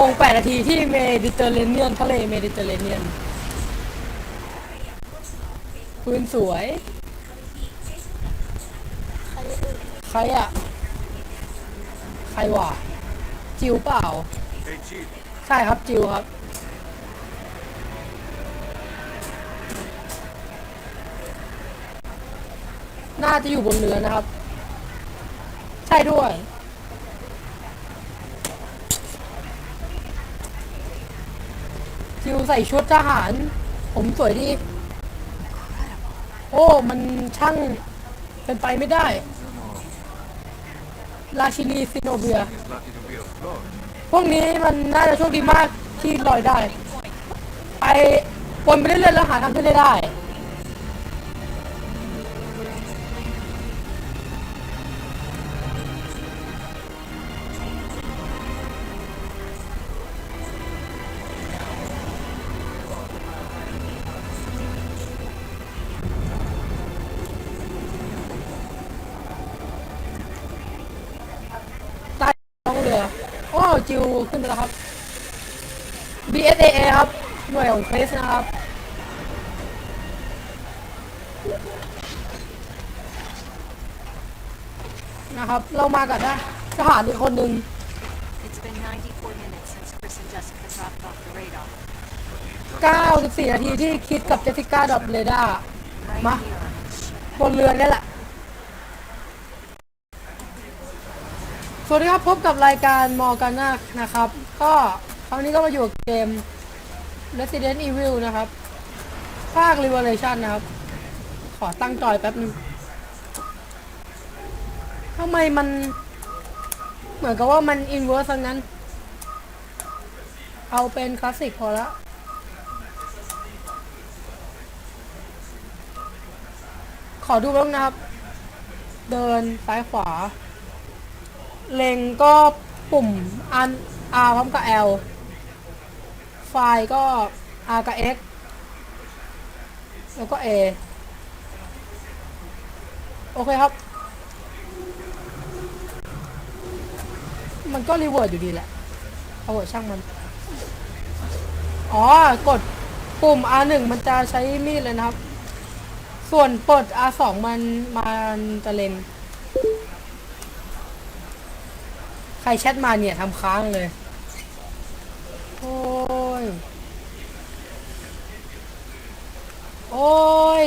โมงแปดนาทีที่เมดิเตอร์เรเนียนทะเลเมดิเตอร์เรเนียนปืนสวย ใครอะใครวะจิวเปล่า ใช่ครับจิวครับ น่าจะอยู่บนเรือนะครับ ใช่ด้วย จิวใส่ชุดทหาร ผมสวยดี โอ้ มันช่างเป็นไปไม่ได้ ราชินีซิโนเบีย พวกนี้มันน่าจะโชคดีมากที่ลอยได้ ไปวนไปเรื่อยๆแล้วหาทางขึ้นได้ จิวขึ้นไปแล้วครับ BSAA ครับ หน่วยของเฟสนะครับ นะครับ เรามากับนะทหารอีกคนหนึ่ง It's been 94 minutes since Chris and Jessica dropped off the radar. 94 นาทีที่คิดกับเจสสิก้าดับเรดา Right Ma. here on this ship. บนเรือนี่แหละ สวัสดีครับ พบกับรายการมอร์กานานะครับ ก็ครั้งนี้ก็มาอยู่กับเกม Resident Evil นะครับ ภาค Revelation นะครับ ขอตั้งจอยแป๊บนึงทำไมมัน เหมือนกับว่ามัน inverse ทั้งนั้น เอาเป็นคลาสสิกพอละขอดูบ้างนะครับ เดินซ้ายขวา เล็งก็ปุ่มอัน R พร้อมกับ L ไฟล์ก็ R กับ X แล้วก็ A โอเคครับ มันก็รีเวิร์ดอยู่ดีแหละเอาหัวช่างมัน อ๋อ กดปุ่ม R1 มันจะใช้มีดเลยนะครับ ส่วนปลด R2 มันมันจะเล็ง ใค รแชทมาเนี่ยทำค้างเลย โอ้ย โอ้ย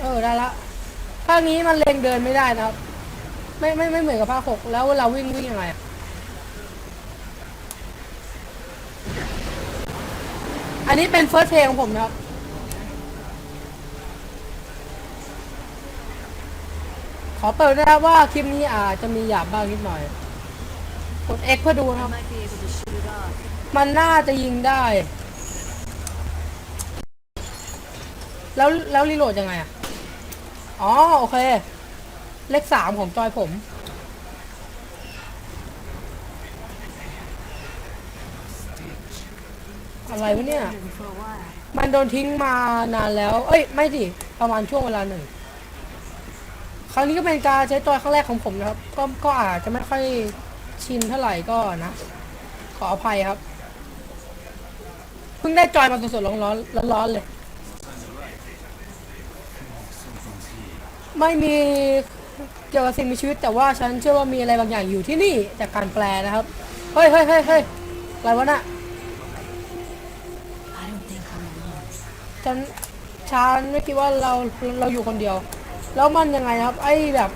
เออ ได้ละ ภาคนี้มันเล็งเดินไม่ได้นะครับ ไม่ไม่ไม่เหมือนกับภาคหกแล้วเวลาวิ่งวิ่งยังไงอะอันนี้เป็นเฟิร์สเพลงของผมนะครับขอเปิดนะครับว่าคลิปนี้อาจจะมีหยาบบ้างนิดหน่อย กด X เพื่อดูนะครับ มันน่าจะยิงได้ แล้วแล้วรีโหลดยังไงอะ อ๋อ โอเค เลขสามของจอยผม อะไรวะเนี่ย มันโดนทิ้งมานานแล้ว เอ้ย ไม่สิประมาณช่วงเวลาหนึ่ง ครั้งนี้ก็เป็นการใช้จอยครั้งแรกของผมนะครับ ก็ก็อาจจะไม่ค่อย ชินเท่าไหร่ก็นะ ขออภัยครับ เพิ่งได้จอยมาสดๆร้อนๆร้อนๆเลย ไม่มีเกี่ยวกับสิ่งมีชีวิต แต่ว่าฉันเชื่อว่ามีอะไรบางอย่างอยู่ที่นี่จากการแปลนะครับ เฮ้ยเฮ้ยเฮ้ยเฮ้ยอะไรวะน่ะฉันฉันไม่คิดว่าเราเราอยู่คนเดียว แล้วมันยังไงนะครับ ไอ้แบบ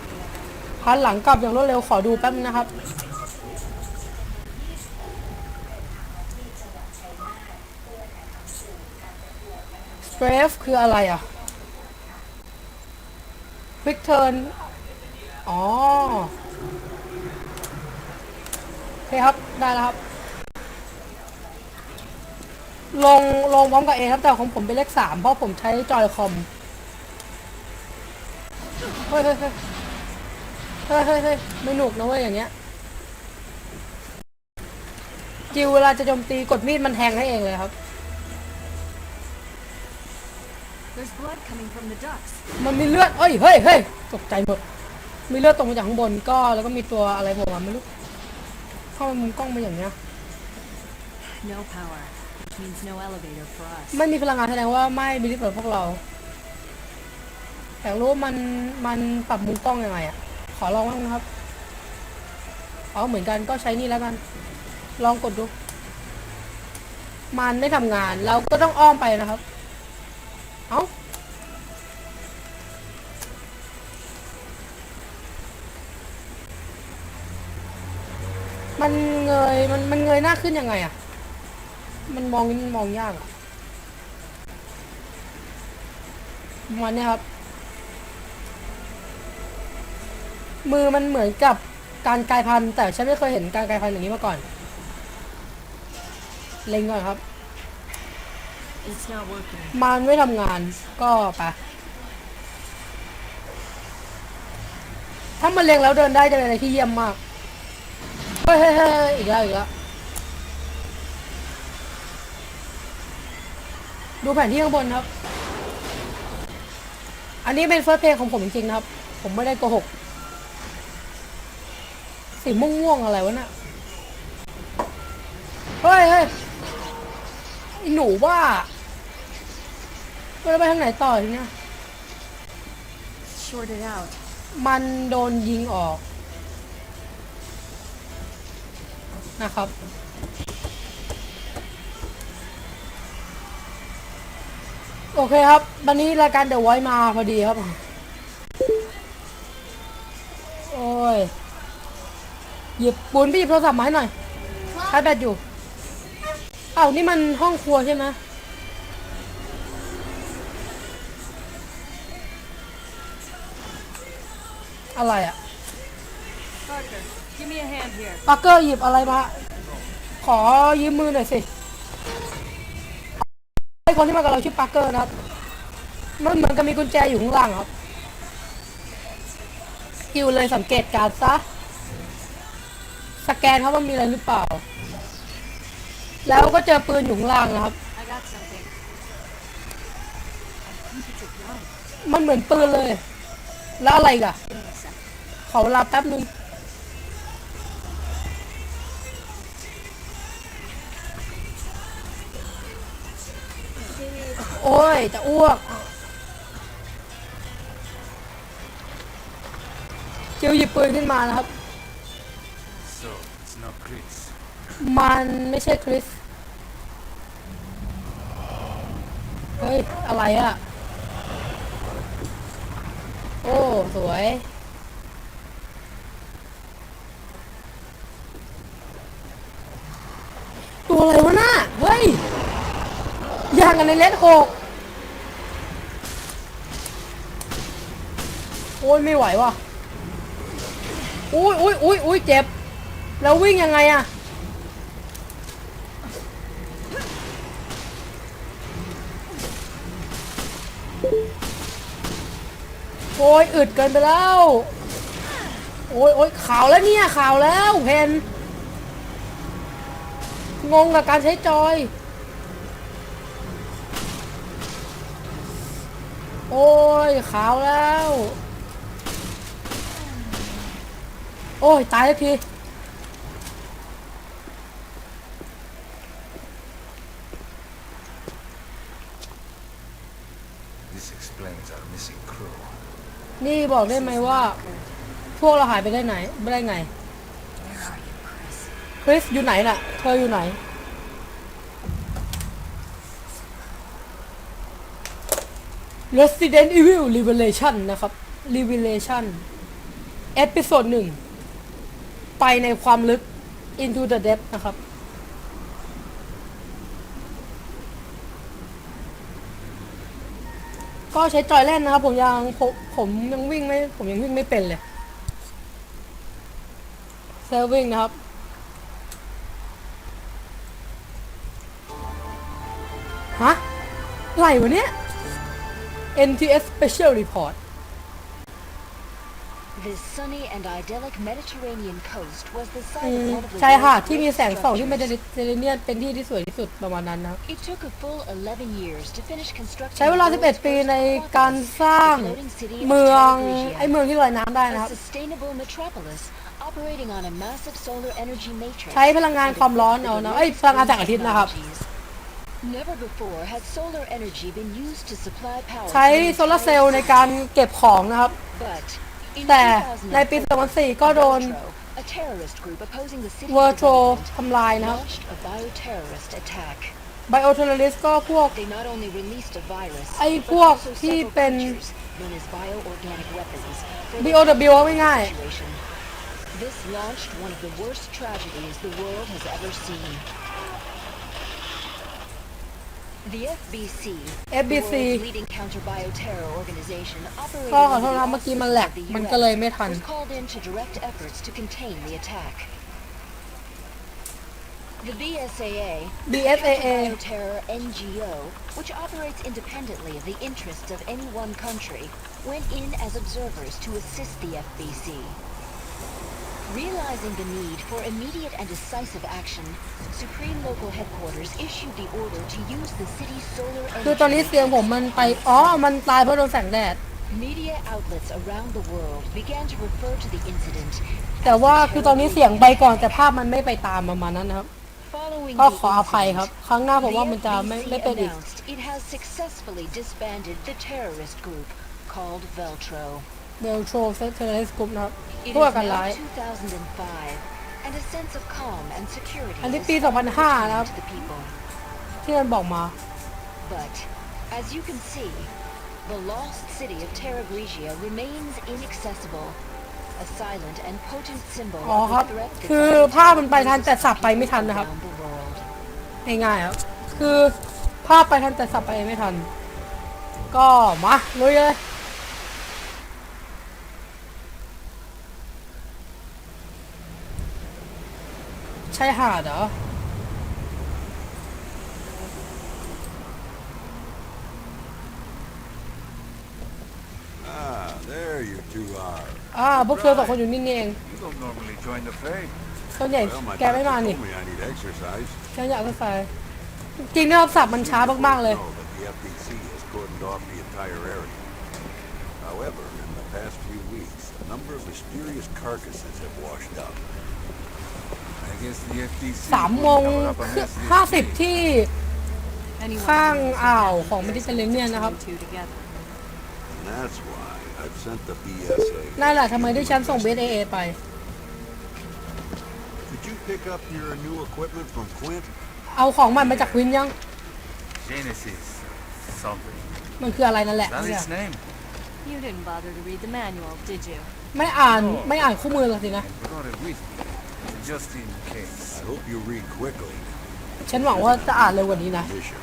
หันหลังกลับอย่างรวดเร็วขอดูแป๊บนะครับ Strafe คืออะไรอะ Quick turn อ๋อโอเคครับ ได้แล้วครับ ลง ลงพร้อมกับเอครับ แต่ของผมเป็นเลขสามเพราะผมใช้จอยคอม เฮ้ยเฮ้ยเฮ้ยเฮ้ยเฮ้ยไม่หนุกนะเว้ยอย่างเงี้ย จิวเวลาจะโจมตีกดมีดมันแทงให้เองเลยครับ There's blood coming from the ducts. มันมีเลือดเอ้ย เฮ้ยเฮ้ยตกใจหมด มีเลือดตกมาจากข้างบนก็ แล้วก็มีตัวอะไรโผล่มาไม่รู้ เข้ามามุมกล้องมาอย่างเนี้ย No power, which means no elevator for us. ไม่มีพลังงานแสดงว่าไม่มีลิฟต์สำหรับพวกเราอยากรู้ว่ามันมันปรับมุมกล้องยังไงอะขอลองบ้างนะครับอ๋อเหมือนกันก็ใช้นี่แล้วกัน ลองกดดู มันไม่ทำงาน เราก็ต้องอ้อมไปนะครับ เอ้ามันเงยมันมันเงยหน้าขึ้นยังไงอะมันมองมันมองยากอะประมันเนี่ยครับ มือมันเหมือนกับการกลายพันธุ์แต่ฉันไม่เคยเห็นการกลายพันธุ์อย่างนี้มาก่อน เล็งก่อนครับ It's not working. มันไม่ทำงานก็ไปะถ้ามันเล็งแล้วเดินได้จะเป็นอะไรที่เยี่ยมมาก เฮ้ยเฮ้ยเฮ้ยอีกแล้วอีกแล้ว ดูแผนที่ข้างบนครับ อันนี้เป็นเฟิร์สเพลงของผมจริงๆนะครับ ผมไม่ได้โกหก สีม่วงๆอะไรวะน่ะ เฮ้ยเฮ้ยไอ้หนูว่า เราไปทางไหนต่อทีเนี้ย Shorted out. มันโดนยิงออก นะครับ โอเคครับ วันนี้รายการเดอะไวมาพอดีครับ โอ้ย หยิบปูนพี่หยิบโทรศัพท์มาให้หน่อยชาร์จแบตอยู่อ้าวนี่มันห้องครัวใช่ไหม อะไรอะ Parker, give me a hand here. ปักเกอร์หยิบอะไรมา ขอยืมมือหน่อยสิไอคนที่มากับเราชื่อปักเกอร์นะครับ มันเหมือนกับมีกุญแจอยู่ข้างล่างครับ กิวเลยสังเกตการณ์ซะ สแกนเขาว่ามีอะไรหรือเปล่า แล้วก็เจอปืนอยู่ข้างล่างนะครับ I got something. I think it's a gun. มันเหมือนปืนเลย แล้วอะไรอีกอะ Give me a sec. ขอเวลาแป๊บนึงโอ้ย จะอ้วกจิวหยิบปืนขึ้นมานะครับ So, it's not Chris. มันไม่ใช่คริส เฮ้ย อะไรอะโอ้ สวย ตัวอะไรวะน่ะเฮ้ยย่างกันในเลนหกโอ้ยไม่ไหวว่ะอุ้ยอุ้ยอุ้ยอุ้ยเจ็บ แล้ววิ่งยังไงอะโอ้ยอึดเกินไปแล้ว โอ้ยโอ้ยข่าวแล้วเนี่ยข่าวแล้วเพน งงกับการใช้จอย โอ้ย ขาวแล้ว โอ้ย ตายแล้วที This explains our missing crew. นี่บอกได้ไหมว่า พวกเราหายไปได้ไหน ไม่ได้ไง Where are you, Chris? คริสอยู่ไหนน่ะ เธออยู่ไหน Resident Evil Revelation นะครับ Revelation เอพิโซดหนึ่งไปในความลึก Into the Depth นะครับ ก็ใช้จอยเล่นนะครับ ผมยังผมผมยังวิ่งไม่ ผมยังวิ่งไม่เป็นเลยเซลวิ่งนะครับ อะไรวะเนี่ย NTS Special Report The sunny and idyllic Mediterranean coast was the อื site ม of one of the ชายหาด world's ที่มีแสง greatest ส่องที่เมดิ structures. เตอร์เรเนียนเป็นที่ที่สวยที่สุดประมาณนั้นนะครับ It took a full 11 years to finish constructing ใช้เวลา the world's 11 ปี first ในการสร้าง floating city of เมือง Telegracia, ไอเมืองที่ลอยน้ำได้นะครับ a sustainable metropolis operating on a massive solar energy matrix. ใช้พลังงานความร้อนเอานะเอ้ยพลังงานแสงอาทิตย์นะครับ Never before had solar energy been used to supply power. ใช้ to an โซลาร์เซล entire ล์ในการเก็บของนะครับ city. But in แต่ในปี 2004, 2004 ก็โดน Veltro, a terrorist group opposing the city เวอร์โทร development, ทำลายนะครับ launched a bioterrorist attack. ไบโอเทอร์ริสก็พวก They not only released a virus, ไอ้ but พวก also ที่ several เป็น creatures known as bioorganic weapons. for the BOW เอาง่าย situation. This launched one of the worst tragedies the world has ever seen. The FBC, FBC the world's leading counter-bioterror organization, operating ก็ขอโท under ษ the นะเมื่อกี้มันแหลก auspices of the มัน US, ก็เลยไม่ทัน was called in to direct efforts to contain the attack. The BSAA, BSAA Bioterror NGO, which operates independently of the interests of any one country, went in as observers to assist the FBC. Realizing the need for immediate and decisive action, Supreme Local Headquarters issued the order to use the city's solar คือตอนนี้ energy. เสียงผมมันไป อ๋อ มันตายเพราะโดนแสงแดด Media outlets around the world began to refer to the incident. แต่ว่าคือตอนนี้เสียงไปก่อนแต่ภาพมันไม่ไปตามประมาณนั้นนะครับ Following ก็ the ขออภัยครับ incident, ครั้งหน้าผม the ว่ามันจะไม่ FBC ไม่เป็นอีก announced it has successfully disbanded the terrorist group called Veltro. เบลโทรเซเทอร์เรสกรุ๊ปนะครับ It พวก is กันร้าย now 2005, and a sense of calm and security อันนี้ has ปี finally 2005 returned นะครับ to the people. ที่มันบอกมา But, as you can see, the lost city of Terra Grigia remains inaccessible, a silent and potent symbol อ๋อ of ครับ the threat that คือ threatens ภาพมันไปทันแต่สับไปไม่ทัน people นะครับ around the world. ง่ายๆครับ คือภาพไปทันแต่สับไปไม่ทัน ก็มาลุยเลย ใช่หาดเหรอ Ah, there you two are. อ่าพวกเธอสองคนอยู่นี่นี่เอง You don't normally join the fray. ส่วนใหญ่ Well, my แกไม่ doctor มานี่ told me I need exercise. ฉันอยากจะใส่จริงๆนะครับสับมันช้ามากๆเลย know that the FBC has cordoned off the entire area. However, in the past few weeks, a number of mysterious carcasses have washed up. สามโมง cover up a mess this ห้าสิบ big. ที่ Anyone ข้าง who knows อ่าว about ของเมดิเตอร์เรเนียนนะครับ the two together. And that's why I've sent the BSA. นั่นแหละทำไมที่ฉันส่ง BSAA ไป Did you pick up your new equipment from Quint? เอาของใหม่มาจากวินยัง Genesis. Something. มันคืออะไรนั่นแหละ Is that เนี่ย its name? You didn't bother to read the manual, did you? ไม่อ่านไม่อ่านคู่มือเลยสินะ Just in case. I hope you read quickly. ฉันหวังว่าจะอ่านเร็วกว่านี้นะ Mission.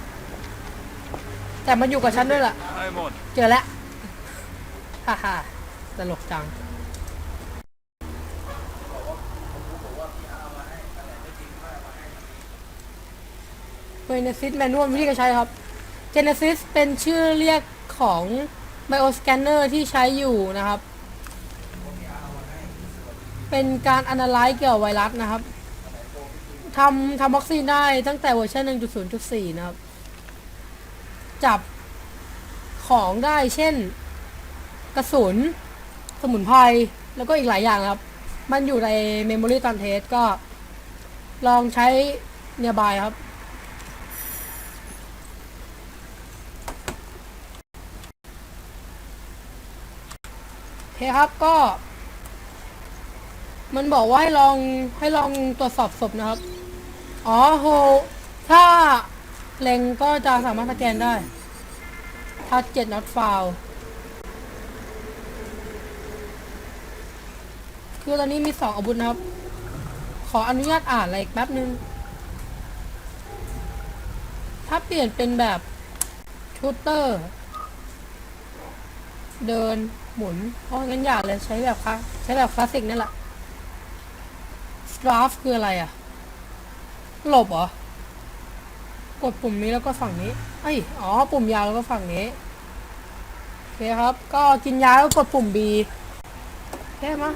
แต่มันอยู่กับฉันด้วยแหละ I'm on. เจอแล้ว ฮ่าฮ่าตลกจัง Genesis Manual วิธีการใช้ครับ Genesis เป็นชื่อเรียกของ Bioscanner ที่ใช้อยู่นะครับ เป็นการ analyze เกี่ยวกับไวรัสนะครับทำทำวัคซีนได้ตั้งแต่เวอร์ชัน1.0.4 นะครับ จับของได้เช่น กระสุน สมุนไพรแล้วก็อีกหลายอย่างครับ มันอยู่ใน Memory ตอนเทสก็ลองใช้เนียบายครับโอเคครับก็ มันบอกว่าให้ลองให้ลองตรวจสอบศพนะครับ อ๋อโหถ้าเล็งก็จะสามารถสแกนได้ถ้าเจ็ด not found คือตอนนี้มีสองอาวุธนะครับ ขออนุญาตอ่านอะไรอีกแป๊บนึง ถ้าเปลี่ยนเป็นแบบชูเตอร์ เดินหมุนเพราะงั้นอย่าเลยใช้แบบคลาใช้แบบคลาสสิกนั่นแหละ strafe คืออะไรอะหลบเหรอกดปุ่มนี้แล้วก็ฝั่งนี้เอ้ยอ๋อ ปุ่มยาวแล้วก็ฝั่งนี้โอเคครับ ก็กินยาแล้วกดปุ่ม B แค่มะ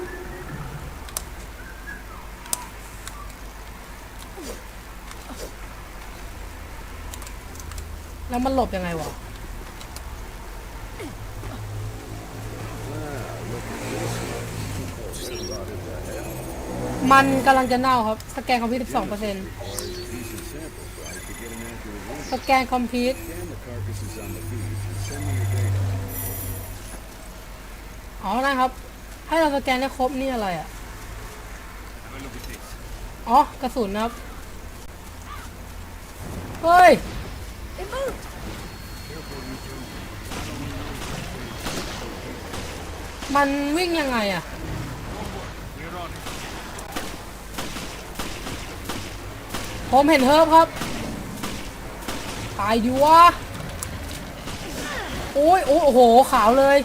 แล้วมันหลบยังไงวะ มันกำลังจะเน่าครับ สแกนคอมพิวต์12เปอร์เซ็นต์สแกนคอมพิวต์อ๋อนะครับ ให้เราสแกนได้ครบนี่อะไรอะ อ๋อกระสุนนะครับ เฮ้ยมันวิ่งยังไงอะ We're on it. ผมเห็นเฮิร์บครับ ตายดิวะโอ้ยโอ้ยโอ้โห ขาวเลย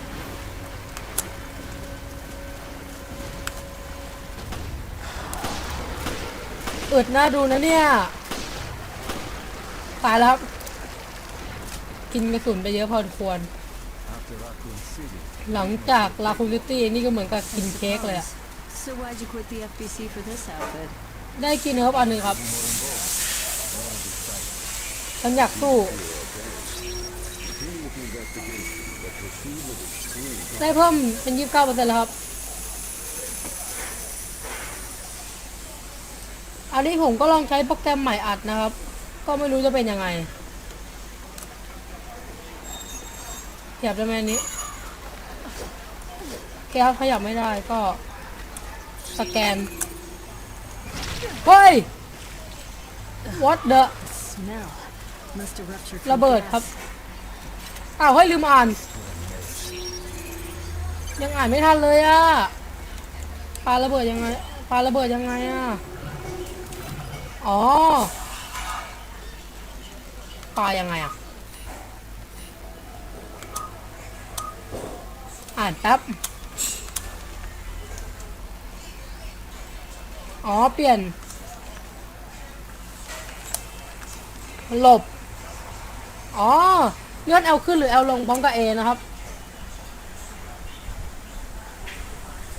อึดน่าดูนะเนี่ย ตายแล้วครับ กินกระสุนไปเยอะพอสมควร After Raccoon City. หลังจากลาคูลิตี้นี่ก็เหมือนกับกินเค้กเลยอะ So why'd you quit the FBC for this outfit? ได้กินเฮิร์บอันหนึ่งครับ ฉันอยากสู้ได้เพิ่มเป็นยี่สิบเก้าเปอร์เซ็นต์แล้วครับ อันนี้ผมก็ลองใช้โปรแกรมใหม่อัดนะครับ ก็ไม่รู้จะเป็นยังไงขยับได้ไหมอันนี้โอเคครับขยับไม่ได้ก็ สแกน เฮ้ย what the Smell. ระเบิดครับอ้าวเฮ้ลืมอ่าน ยังอ่านไม่ทันเลยอะปาระเบิดยังไงปาระเบิดยังไงอะอ๋อปายังไงอะอ่านแป๊บอ๋อเปลี่ยนหลบ อ๋อเลื่อน L ขึ้นหรือ L ลงพร้อมกับ A นะครับ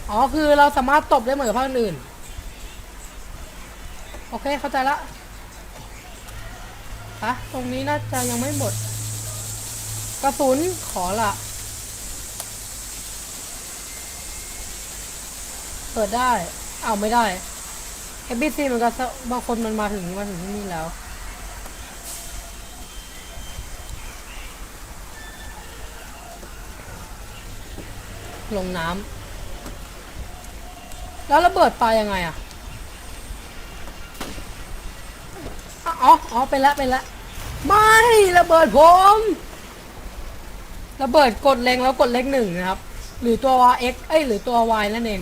อ๋อคือเราสามารถตบได้เหมือนกับภาคอื่น โอเคเข้าใจละอะตรงนี้น่าจะยังไม่หมด กระสุนขอละเปิดได้ เอาไม่ได้ ABC มันก็บางคนมันมาถึงมาถึงที่นี่แล้ว ลงน้ำแล้วระเบิดปลายังไงอะอะอ๋ออ๋อไปแล้วไปแล้วไม่ระเบิดผมระเบิดกดเล็งแล้วกดเล็กหนึ่งนะครับ หรือตัว X เอ้ยหรือตัว Y นั่นเอง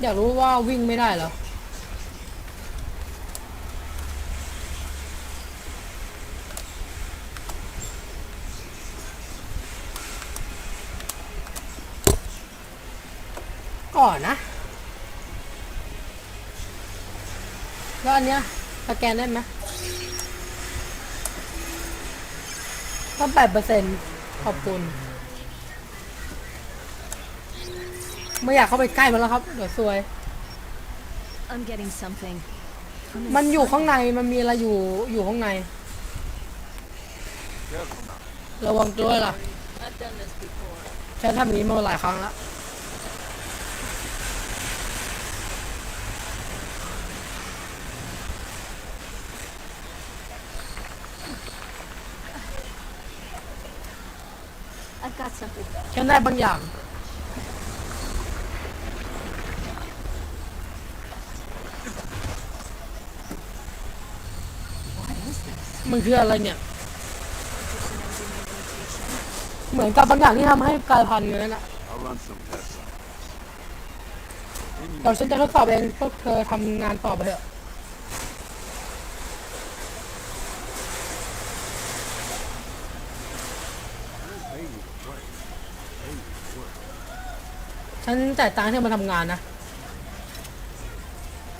อยากรู้ว่าวิ่งไม่ได้เหรอ ก่อนนะ แล้วอันเนี้ยสแกนได้ไหมต้องแปดเปอร์เซ็นต์ขอบคุณ ไม่อยากเข้าไปใกล้มันแล้วครับ เดี๋ยวซวย I'm getting something. From มันอยู่ inside. ข้างใน มันมีอะไรอยู่ อยู่ข้างใน ระวังตัวด้วยล่ะ I've done this before. ฉันทำอย่างนี้มาหลายครั้งแล้ว I've got something. ฉั นได้บางอย่าง มันคืออะไรเนี่ย เหมือนกับบางอย่างที่ทำให้กลายพันธุ์เนื้อน่ะ I'll run some tests on it. เดี๋ยวฉันจะทดสอบเองพวกเธอทำงานต่อไปเถอะ ฉันจ่ายตังค์ให้มาทำงานนะ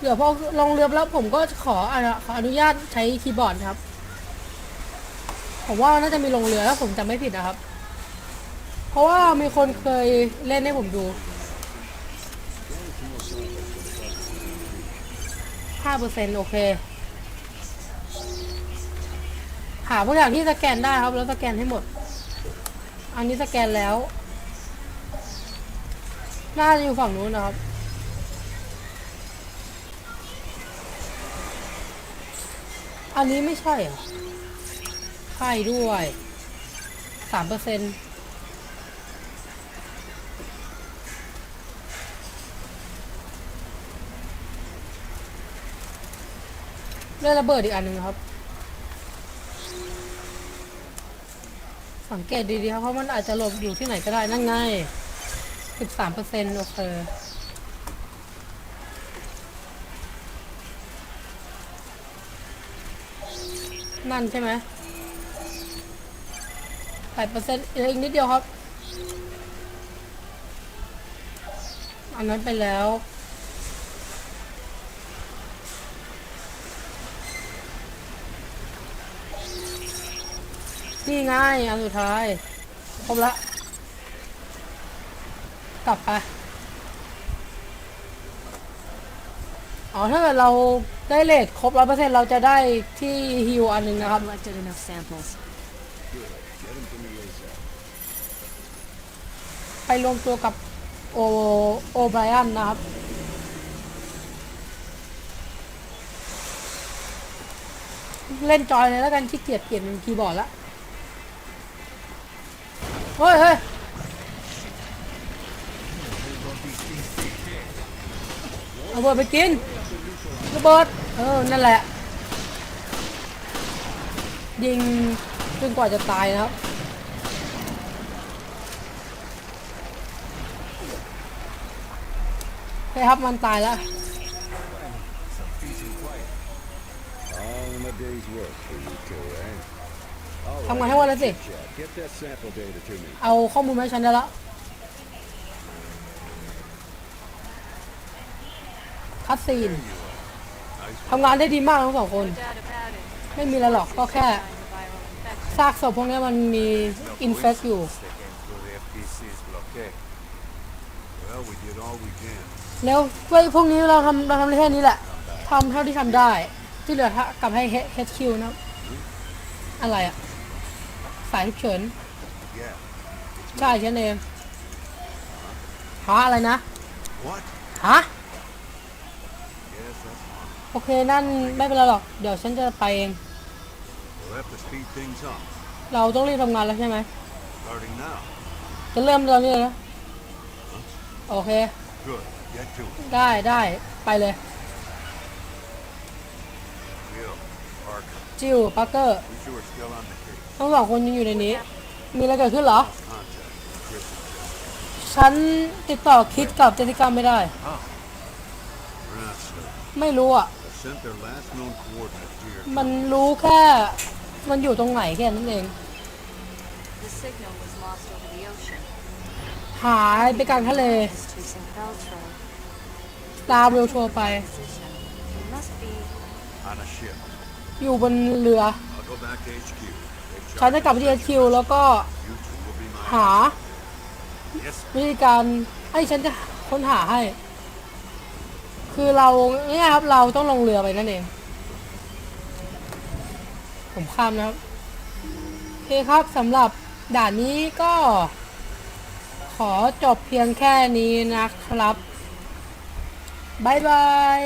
เดี๋ยวพอลงเรือแล้วผมก็ขออนุขออนุญาตใช้คีย์บอร์ดครับ ผมว่าน่าจะมีลงเรือแล้วผมจำไม่ผิดนะครับ เพราะว่ามีคนเคยเล่นให้ผมดูห้าเปอร์เซ็นต์โอเคหาพวกอย่างที่สแกนได้ครับ แล้วสแกนให้หมด อันนี้สแกนแล้ว น่าจะอยู่ฝั่งนู้นนะครับ อันนี้ไม่ใช่อะใช่ด้วยสามเปอร์เซ็นต์ได้ระเบิดอีกอันหนึ่งครับ สังเกตดีๆครับ เพราะมันอาจจะหลบอยู่ที่ไหนก็ได้นั่นไง สิบสามเปอร์เซ็นต์โอเคนั่นใช่ไหมแปดเปอร์เซ็นต์อีกนิดเดียวครับ อันนั้นไปแล้วนี่ง่ายอันสุดท้ายครบละ กลับไป อ๋อ ถ้าเกิดเราได้เลทครบร้อยเปอร์เซ็นต์เราจะได้ที่ฮิวอันหนึ่งนะครับ Collected enough samples. ไปรวมตัวกับโอโอไบรอันนะครับ เล่นจอยเลยแล้วกันขี้เกียจเปลี่ยนเป็นคีย์บอร์ดละ เฮ้ยเฮ้ยเอา ระเบิดไปกินระเบิดเออนั่นแหละ ยิงจนกว่าจะตายนะครับโอเครับมันตายแล้วทำงานให้วันละสิ เอาข้อมูลมาให้ฉันได้แล้ว คัดซีนทำงานได้ดีมากทั้งสองคน No doubt about it. ไม่มีอะไรหรอกก็แค่ Signs of viral infection. ซากศพพวกนี้มันมีอินเฟสอยู่ They came through the FTC's blockade. Well, we did all we can. แล้วเว้ยพวกนี้เราทำเราทำได้แค่นี้แหละทำเท่าที่ทำได้ ที่เหลือถ้ากลับให้ HQ นะครับอะไรอะสายฉุกเฉิน Yeah. ใช่ฉันเองหาอะไรนะ What? ฮะ Yes, that's fine. โอเค นั่นไม่เป็นไรหรอก เดี๋ยวฉันจะไปเอง We'll have to speed things up. เราต้องรีบทำงานแล้วใช่ไหม Starting now. จะเริ่มตอนนี้เลยนะ โอเค Good. Get to it. ได้ได้ไปเลย Will, Parker, จิวปาร์เกอร์ we two are still on the case. ทั้งสองคนยังอยู่ในนี้ มีอะไรเกิดขึ้นเหรอ Contact with Chris and Jack. ฉันติดต่อคิดกับเจสสิก้าไม่ได้ We're not certain. ไม่รู้อะ They sent their last known coordinates to your มันรู้แค่มันอยู่ตรงไหนแค่นั้นเอง The signal was lost over the ocean. หายไปกลางทะเล It's to St. Beltro. ตามเวลโชว์ไป Position. It must be on a ship. อยู่บนเรือ I'll go back to HQ. They've ฉันจะกลับไปที่ HQ แล้วก็ You two will be my หา Yes, วิธีการให้ฉันจะค้นหาให้ คือเราเนี่ยครับเราต้องลงเรือไปนั่นเอง ผมข้ามนะครับโอเคครับสำหรับด่านนี้ก็ ขอจบเพียงแค่นี้นะครับ บ๊ายบาย